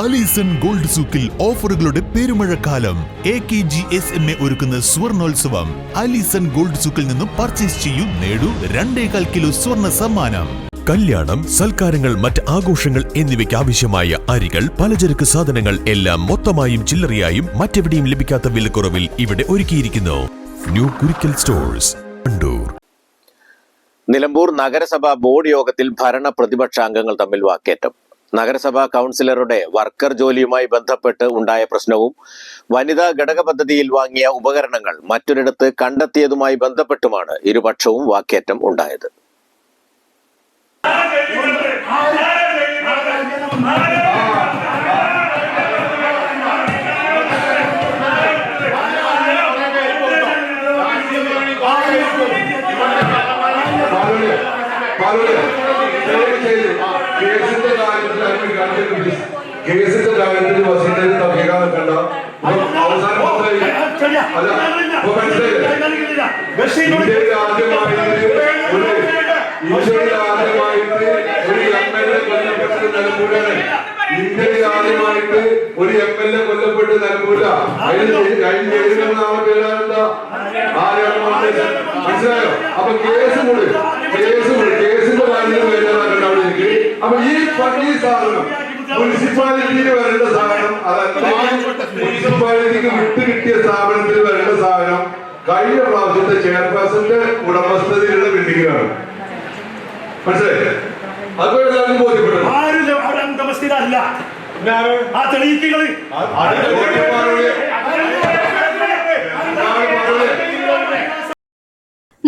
Alison gold സൂക്കിൽ ഓഫറുകളുടെ പെരുമഴക്കാലം. A K G S M A ഒരുക്കുന്ന സ്വർണോത്സവം. ആലീസൺ ഗോൾഡ് സൂക്കിൽ നിന്നും പർച്ചേസ് ചെയ്യൂ നേടൂ രണ്ടേകാൽ കിലോ സ്വർണ സമ്മാനം. കല്യാണം സൽക്കാരങ്ങൾ മറ്റ് ആഘോഷങ്ങൾ എന്നിവയ്ക്ക് ആവശ്യമായ അരികൾ പലചരക്ക് സാധനങ്ങൾ എല്ലാം മൊത്തമായും ചില്ലറയായും മറ്റെവിടെയും ലഭിക്കാത്ത വിലക്കുറവിൽ ഇവിടെ ഒരുക്കിയിരിക്കുന്നു. ന്യൂ കുരിക്കൽ സ്റ്റോഴ്സ് കണ്ടൂർ നിലമ്പൂർ നഗരസഭാ ബോർഡ് യോഗത്തിൽ ഭരണ പ്രതിപക്ഷ അംഗങ്ങൾ തമ്മിൽ വാക്കേറ്റം. നഗരസഭാ കൗൺസിലറുടെ വർക്കർ ജോലിയുമായി ബന്ധപ്പെട്ട് ഉണ്ടായ പ്രശ്നവും വനിതാ ഘടക പദ്ധതിയിൽ വാങ്ങിയ ഉപകരണങ്ങൾ മറ്റൊരിടത്ത് കണ്ടെത്തിയതുമായി ബന്ധപ്പെട്ടുമാണ് ഇരുപക്ഷവും വാക്കേറ്റം ഉണ്ടായത് ദയവ് ചെയ്ത് കേസിന്റെ കാര്യത്തിൽ അതിന് കണ്ടിട്ട് കേസിന്റെ കാര്യത്തിൽ വസീലയിൽ തപ്പിക്കാൻ നിൽക്കണ്ട. അവസാനം ഇന്ത്യയിൽ ആദ്യമായിട്ട് ഒരു എം എൽ എ കൊല്ലപ്പെട്ടത് നിലമ്പൂരാണ്. ഇന്ത്യയിൽ ആദ്യമായിട്ട് ഒരു എം എൽ എ കൊല്ലപ്പെട്ട് നിലമ്പൂര അതിന് കഴിഞ്ഞ നാളെ പേരാണെന്താ? ആരാണ് മനസ്സിലായോ? അപ്പൊ കേസ് കൂടി കേസ് കൂടി കേസിന്റെ കാര്യത്തിൽ വേദനാക്കണ്ട അപ്പൊ ഈ പ- സാധനം മുനിസിപ്പാലിറ്റിയിൽ വരേണ്ട സാധനം അതല്ല മുനിസിപ്പാലിറ്റിക്ക് വിട്ട് കിട്ടിയ സ്ഥാപനത്തിൽ വരേണ്ട സാധനം കഴിഞ്ഞ പ്രാവശ്യത്തെ ചെയർപേഴ്സന്റെ ഉടമസ്ഥതയിലുള്ള ബിൽഡിങ്ങിലാണ്. മനസ്സിലായി? അതുപോലെ എല്ലാവർക്കും ബോധ്യപ്പെട്ടു. ആരും അവിടെ അന്തമസ്ഥിതല്ല. ആ തെളിയിക്കുകൾ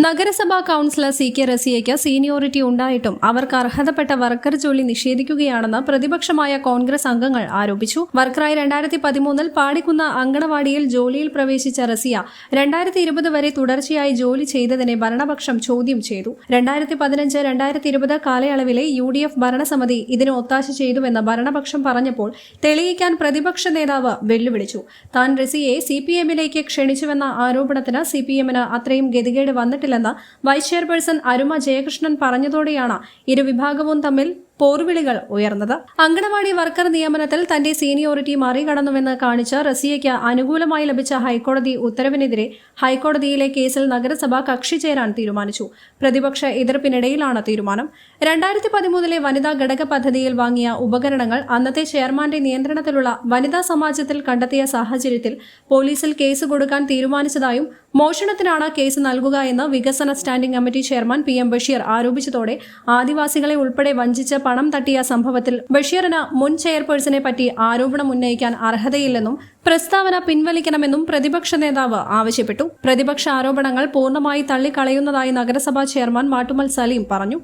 നഗരസഭാ കൗൺസിലർ സി കെ റസിയയ്ക്ക് സീനിയോറിറ്റി ഉണ്ടായിട്ടും അവർക്ക് അർഹതപ്പെട്ട വർക്കർ ജോലി നിഷേധിക്കുകയാണെന്ന് പ്രതിപക്ഷമായ കോൺഗ്രസ് അംഗങ്ങൾ ആരോപിച്ചു. വർക്കറായി രണ്ടായിരത്തി പതിമൂന്നിൽ പാടിക്കുന്ന അങ്കണവാടിയിൽ ജോലിയിൽ പ്രവേശിച്ച റസിയ രണ്ടായിരത്തി ഇരുപത് വരെ തുടർച്ചയായി ജോലി ചെയ്തതിനെ ഭരണപക്ഷം ചോദ്യം ചെയ്തു. രണ്ടായിരത്തി പതിനഞ്ച് രണ്ടായിരത്തി ഇരുപത് കാലയളവിലെ യു ഡി എഫ് ഭരണസമിതി ഇതിന് ഒത്താശ ചെയ്തുവെന്ന് ഭരണപക്ഷം പറഞ്ഞപ്പോൾ തെളിയിക്കാൻ പ്രതിപക്ഷ നേതാവ് വെല്ലുവിളിച്ചു. താൻ റസിയെ സി പി എമ്മിലേക്ക് ക്ഷണിച്ചുവെന്ന ആരോപണത്തിന് സി പി എമ്മിന് അത്രയും ഗതികേട് വന്നിട്ടില്ലെന്ന് വൈസ് ചെയർപേഴ്സൺ അരുമ ജയകൃഷ്ണൻ പറഞ്ഞതോടെയാണ് ഇരുവിഭാഗവും തമ്മിൽ പോർവിളികൾ ഉയർന്നത്. അങ്കണവാടി വർക്കർ നിയമനത്തിൽ തന്റെ സീനിയോറിറ്റി മറികടന്നുവെന്ന് കാണിച്ച് റസിയയ്ക്ക് അനുകൂലമായി ലഭിച്ച ഹൈക്കോടതി ഉത്തരവിനെതിരെ ഹൈക്കോടതിയിലെ കേസിൽ നഗരസഭ കക്ഷി ചേരാൻ തീരുമാനിച്ചു. പ്രതിപക്ഷ എതിർപ്പിനിടയിലാണ് തീരുമാനം. രണ്ടായിരത്തി പതിമൂന്നിലെ വനിതാ ഘടക പദ്ധതിയിൽ വാങ്ങിയ ഉപകരണങ്ങൾ അന്നത്തെ ചെയർമാന്റെ നിയന്ത്രണത്തിലുള്ള വനിതാ സമാജത്തിൽ കണ്ടെത്തിയ സാഹചര്യത്തിൽ പോലീസിൽ കേസ് കൊടുക്കാൻ തീരുമാനിച്ചതായും മോഷണത്തിനാണ് കേസ് നൽകുക എന്ന് വികസന standing committee chairman P M Basheer ആരോപിച്ചതോടെ ആദിവാസികളെ ഉൾപ്പെടെ വഞ്ചിച്ച് പണം തട്ടിയ സംഭവത്തിൽ ബഷീറിന് മുൻ ചെയർപേഴ്സണെ പറ്റി ആരോപണം ഉന്നയിക്കാൻ അർഹതയില്ലെന്നും പ്രസ്താവന പിൻവലിക്കണമെന്നും പ്രതിപക്ഷ നേതാവ് ആവശ്യപ്പെട്ടു. പ്രതിപക്ഷ ആരോപണങ്ങൾ പൂർണമായി തള്ളിക്കളയുന്നതായി നഗരസഭാ ചെയർമാൻ മാട്ടുമൽ സലീം പറഞ്ഞു.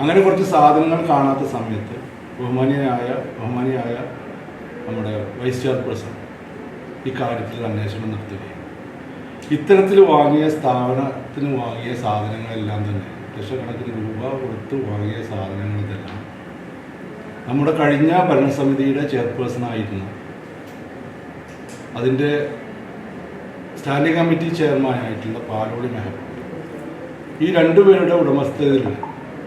അങ്ങനെ കുറച്ച് സാധനങ്ങൾ കാണാത്ത സമയത്ത് ബഹുമാനിയായ ബഹുമാനിയായ നമ്മുടെ വൈസ് ചെയർപേഴ്സൺ ഈ കാര്യത്തിൽ അന്വേഷണം നടത്തുകയും ഇത്തരത്തിൽ വാങ്ങിയ സ്ഥാപനത്തിന് വാങ്ങിയ സാധനങ്ങളെല്ലാം തന്നെ ലക്ഷക്കണക്കിന് രൂപ കൊടുത്ത് വാങ്ങിയ സാധനങ്ങളെല്ലാം നമ്മുടെ കഴിഞ്ഞ ഭരണസമിതിയുടെ ചെയർപേഴ്സണായിരുന്നു അതിന്റെ സ്റ്റാൻഡിംഗ് കമ്മിറ്റി ചെയർമാനായിട്ടുള്ള പാലോളി മെഹബൂബ് ഈ രണ്ടുപേരുടെ ഉടമസ്ഥതയിൽ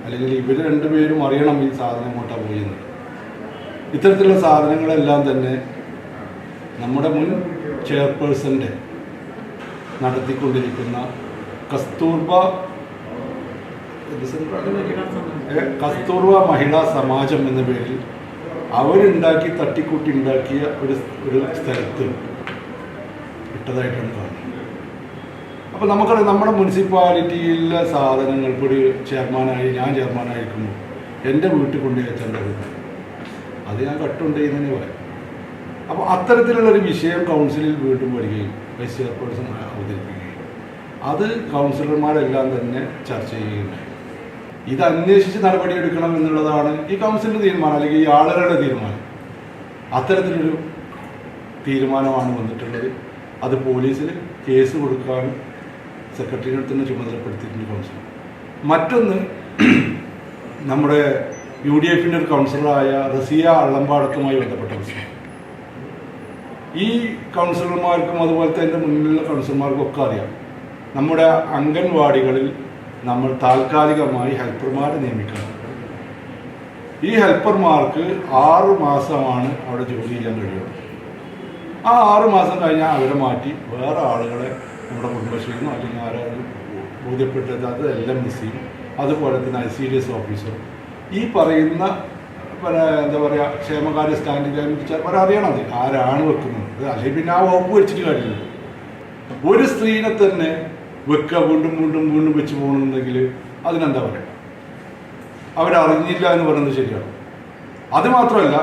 അല്ലെങ്കിൽ ഇവർ രണ്ടുപേരും അറിയണം ഈ സാധനം എങ്ങോട്ടാണ് പോയെന്ന്. ഇത്തരത്തിലുള്ള സാധനങ്ങളെല്ലാം തന്നെ നമ്മുടെ മുൻ ചെയർപേഴ്സന്റെ നടത്തിക്കൊണ്ടിരിക്കുന്ന കസ്തൂർബ കസ്തൂർബ മഹിളാ സമാജം എന്ന പേരിൽ അവരുണ്ടാക്കി തട്ടിക്കൂട്ടി ഉണ്ടാക്കിയ ഒരു ഒരു സ്ഥലത്ത് ഇട്ടതായിട്ടാണ് കാണുന്നത്. അപ്പോൾ നമുക്കറിയാം നമ്മുടെ മുനിസിപ്പാലിറ്റിയിലെ സാധനങ്ങൾ ഇപ്പോൾ ഒരു ചെയർമാനായി ഞാൻ ചെയർമാനായിരിക്കുമ്പോൾ എന്റെ വീട്ടിൽ കൊണ്ടുപോയി അത് ഞാൻ കട്ടുണ്ട് എന്ന് പറയാം. അപ്പോൾ അത്തരത്തിലുള്ളൊരു വിഷയം കൗൺസിലിൽ വീണ്ടും വരികയും വൈസ് ചെയർപേഴ്സൺ അവതരിപ്പിക്കുകയും അത് കൗൺസിലർമാരെല്ലാം തന്നെ ചർച്ച ചെയ്യുകയുണ്ടായി ഇത് അന്വേഷിച്ച് നടപടിയെടുക്കണം എന്നുള്ളതാണ് ഈ കൗൺസിലിന്റെ തീരുമാനം അല്ലെങ്കിൽ ഈ ആളുകളുടെ തീരുമാനം. അത്തരത്തിലൊരു തീരുമാനമാണ് വന്നിട്ടുള്ളത്. അത് പോലീസിൽ കേസ് കൊടുക്കാൻ സെക്രട്ടറിയുടെ തന്നെ ചുമതലപ്പെടുത്തിയിട്ടുണ്ട് കൗൺസിൽ മറ്റൊന്ന് നമ്മുടെ യു ഡി എഫിന്റെ ഒരു കൗൺസിലറായ റസിയ അള്ളമ്പാടത്തുമായി ബന്ധപ്പെട്ട വിഷയം. ഈ കൗൺസിലർമാർക്കും അതുപോലെ തന്നെ മുന്നിലുള്ള കൗൺസിലർമാർക്കും ഒക്കെ അറിയാം. നമ്മുടെ അംഗൻവാടികളിൽ നമ്മൾ താൽക്കാലികമായി ഹെൽപ്പർമാരെ നിയമിക്കണം. ഈ ഹെൽപ്പർമാർക്ക് ആറ് മാസമാണ് അവിടെ ജോലി ചെയ്യാൻ കഴിയുന്നത് ആ ആറ് മാസം കഴിഞ്ഞാൽ അവരെ മാറ്റി വേറെ ആളുകളെ നമ്മുടെ കുടുംബശ്രീയിൽ നിന്നോ അല്ലെങ്കിൽ ആരായാലും ബോധ്യപ്പെട്ടത്? അത് എൽ എം സിയും അതുപോലെ തന്നെ I C D S officer. ഈ പറയുന്ന എന്താ പറയുക ക്ഷേമകാര്യ ചെയർമാൻ അറിയണം അത്. ആരാണ് വെക്കുന്നത്? അല്ലെങ്കിൽ പിന്നെ ആ വകുപ്പ് വെച്ചിട്ട് കാര്യമില്ല. ഒരു സ്ത്രീനെ തന്നെ വെക്കുക വീണ്ടും വീണ്ടും വീണ്ടും വെച്ച് പോകണമെന്നുണ്ടെങ്കിൽ അതിനെന്താ പറയുക? അവരറിഞ്ഞില്ല എന്ന് പറയുന്നത് ശരിയാണ്. അതുമാത്രമല്ല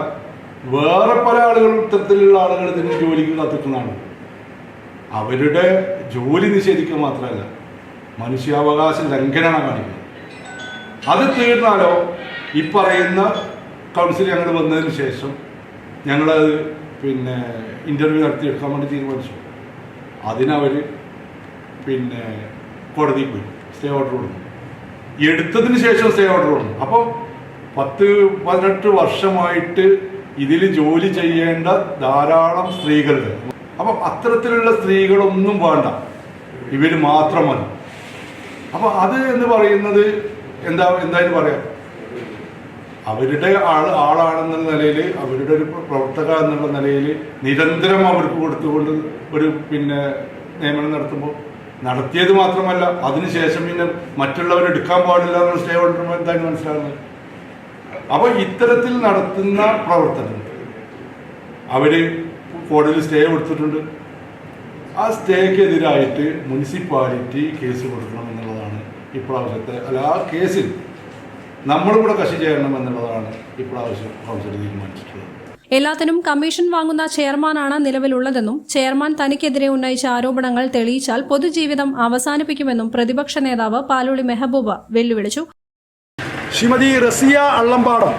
വേറെ പല ആളുകളും ഇത്തരത്തിലുള്ള ആളുകൾ ഇതിന് ജോലിക്ക് കത്തിക്കുന്നതാണ് അവരുടെ ജോലി നിഷേധിക്കുക മാത്രമല്ല മനുഷ്യാവകാശ ലംഘനമാണ് കാണിക്കുന്നത്. അത് തീർന്നാലോ ഈ പറയുന്ന കൗൺസിൽ ഞങ്ങൾ വന്നതിന് ശേഷം ഞങ്ങളത് പിന്നെ ഇന്റർവ്യൂ നടത്തിയെടുക്കാൻ വേണ്ടി തീരുമാനിച്ചു. അതിനവർ പിന്നെ കോടതിയിൽ പോയി. സ്റ്റേ ഓർഡർ കൊടുത്തു. എടുത്തതിന് ശേഷം സ്റ്റേ ഓർഡർ കൊടുക്കും അപ്പോൾ പത്ത് പതിനെട്ട് വർഷമായിട്ട് ഇതിൽ ജോലി ചെയ്യേണ്ട ധാരാളം സ്ത്രീകളുണ്ട് അപ്പം അത്തരത്തിലുള്ള സ്ത്രീകളൊന്നും വേണ്ട. ഇവർ മാത്രം മതി. അപ്പോൾ അത് എന്ന് പറയുന്നത് എന്താ എന്തായാലും പറയാം. അവരുടെ ആൾ ആളാണെന്നുള്ള നിലയിൽ അവരുടെ ഒരു പ്രവർത്തക എന്നുള്ള നിലയിൽ നിരന്തരം അവർക്ക് കൊടുത്തുകൊണ്ട് ഒരു പിന്നെ നിയമനം നടത്തുമ്പോൾ നടത്തിയത് മാത്രമല്ല അതിനുശേഷം പിന്നെ മറ്റുള്ളവർ എടുക്കാൻ പാടില്ല എന്നുള്ള സ്റ്റേ ഓർഡർ എന്താണ് മനസ്സിലാകുന്നത് അപ്പോൾ ഇത്തരത്തിൽ നടത്തുന്ന പ്രവർത്തനം അവർ കോടതിയിൽ സ്റ്റേ കൊടുത്തിട്ടുണ്ട്. ആ സ്റ്റേക്കെതിരായിട്ട് മുനിസിപ്പാലിറ്റി കേസ് കൊടുക്കണം എന്നുള്ളതാണ് ഇപ്രാവശ്യത്തെ അല്ല ആ കേസിൽ നമ്മളിവിടെ കക്ഷി ചെയ്യണം എന്നുള്ളതാണ് ഇപ്രാവശ്യം കൗൺസിൽ തീരുമാനിച്ചിട്ടുള്ളത്. എല്ലാത്തിനും കമ്മീഷൻ വാങ്ങുന്ന ചെയർമാനാണ് നിലവിലുള്ളതെന്നും ചെയർമാൻ തനിക്കെതിരെ ഉന്നയിച്ച ആരോപണങ്ങൾ തെളിയിച്ചാൽ പൊതുജീവിതം അവസാനിപ്പിക്കുമെന്നും പ്രതിപക്ഷ നേതാവ് പാലോളി മെഹബൂബ വെല്ലുവിളിച്ചു. ശ്രീമതി റസിയ അള്ളമ്പാടം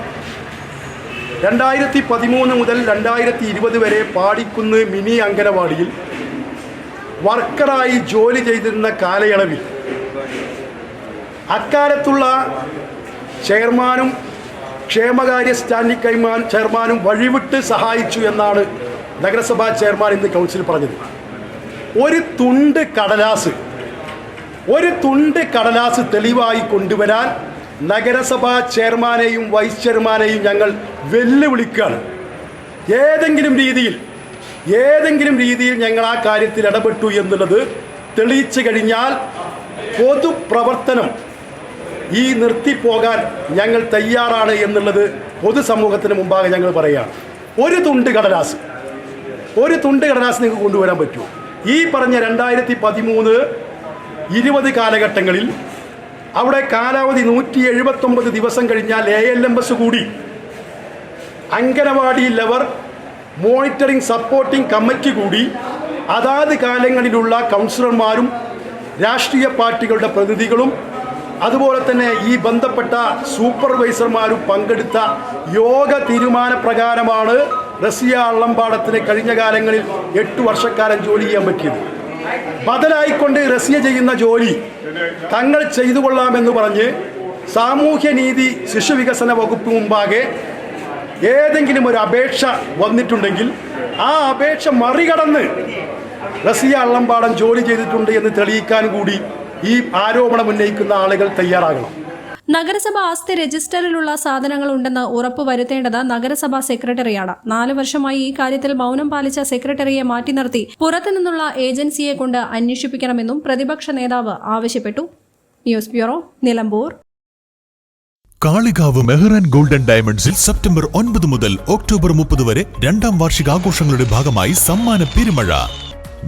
രണ്ടായിരത്തി പതിമൂന്ന് മുതൽ രണ്ടായിരത്തി ഇരുപത് വരെ പാടിക്കുന്ന് മിനി അങ്കനവാടിയിൽ വർക്കറായി ജോലി ചെയ്തിരുന്ന കാലയളവിൽ അക്കാലത്തുള്ള ചെയർമാനും ക്ഷേമകാര്യ സ്റ്റാൻഡിംഗ് കൈമാൻ ചെയർമാനും വഴിവിട്ട് സഹായിച്ചു എന്നാണ് നഗരസഭാ ചെയർമാൻ ഇന്ന് കൗൺസിൽ പറഞ്ഞത്. ഒരു തുണ്ട് കടലാസ് ഒരു തുണ്ട് കടലാസ് തെളിവായി കൊണ്ടുവരാൻ നഗരസഭാ ചെയർമാനെയും വൈസ് ചെയർമാനെയും ഞങ്ങൾ വെല്ലുവിളിക്കുകയാണ്. ഏതെങ്കിലും രീതിയിൽ ഏതെങ്കിലും രീതിയിൽ ഞങ്ങൾ ആ കാര്യത്തിൽ ഇടപെട്ടു എന്നുള്ളത് തെളിയിച്ചു കഴിഞ്ഞാൽ പൊതുപ്രവർത്തനം ഈ നിർത്തിപ്പോകാൻ ഞങ്ങൾ തയ്യാറാണ് എന്നുള്ളത് പൊതുസമൂഹത്തിന് മുമ്പാകെ ഞങ്ങൾ പറയുകയാണ്. ഒരു തുണ്ട് കടലാസ്. ഒരു തുണ്ട് കടലാസ് നിങ്ങൾക്ക് കൊണ്ടുവരാൻ പറ്റുമോ? ഈ പറഞ്ഞ രണ്ടായിരത്തി പതിമൂന്ന് ഇരുപത് കാലഘട്ടങ്ങളിൽ അവിടെ കാലാവധി നൂറ്റി എഴുപത്തൊമ്പത് ദിവസം കഴിഞ്ഞാൽ എ എൽ എം എസ് കൂടി. Anganwadi level monitoring supporting committee കൂടി അതാത് കാലങ്ങളിലുള്ള കൗൺസിലർമാരും രാഷ്ട്രീയ പാർട്ടികളുടെ പ്രതിനിധികളും അതുപോലെ തന്നെ ഈ ബന്ധപ്പെട്ട സൂപ്പർവൈസർമാരും പങ്കെടുത്ത യോഗ തീരുമാന പ്രകാരമാണ് റസിയ അള്ളമ്പാടത്തിന് കഴിഞ്ഞ കാലങ്ങളിൽ എട്ട് വർഷക്കാലം ജോലി ചെയ്യാൻ പറ്റിയത്. ബദലായിക്കൊണ്ട് റസിയ ചെയ്യുന്ന ജോലി തങ്ങൾ ചെയ്തു കൊള്ളാമെന്ന് പറഞ്ഞ് സാമൂഹ്യനീതി ശിശുവികസന വകുപ്പ് മുമ്പാകെ ഏതെങ്കിലും ഒരു അപേക്ഷ വന്നിട്ടുണ്ടെങ്കിൽ ആ അപേക്ഷ മറികടന്ന് റസിയ അള്ളമ്പാടം ജോലി ചെയ്തിട്ടുണ്ട് എന്ന് തെളിയിക്കാൻ കൂടി ഈ ആരോപണം ഉന്നയിക്കുന്ന ആളുകൾ തയ്യാറാകണം. നഗരസഭ ആസ്തി രജിസ്റ്ററിലുള്ള സാധനങ്ങൾ ഉണ്ടെന്ന് ഉറപ്പുവരുത്തേണ്ടത് നഗരസഭാ സെക്രട്ടറിയാണ്. നാലു വർഷമായി ഈ കാര്യത്തിൽ മൗനം പാലിച്ച സെക്രട്ടറിയെ മാറ്റി നിർത്തി പുറത്തുനിന്നുള്ള ഏജൻസിയെ കൊണ്ട് അന്വേഷിപ്പിക്കണമെന്നും പ്രതിപക്ഷ നേതാവ് ആവശ്യപ്പെട്ടു. News bureau Nilambur. Kalikavu Mehran golden ഡയമണ്ട്സിൽ സെപ്റ്റംബർ ഒൻപത് മുതൽ ഒക്ടോബർ മുപ്പത് വരെ രണ്ടാം വാർഷികാഘോഷങ്ങളുടെ ഭാഗമായി സമ്മാന പെരുമഴ.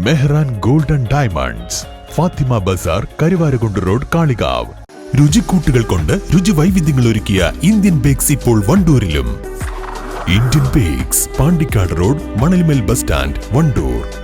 Mehran golden diamonds. Fathima Bazar Karuvarakundu road Kalikavu. രുചിക്കൂട്ടുകൾ കൊണ്ട് രുചി വൈവിധ്യങ്ങൾ ഒരുക്കിയ ഇന്ത്യൻ ബേക്സ് ഇപ്പോൾ വണ്ടൂരിലും. Indian bakes Pandikkad road Manalmel bus stand Wandoor.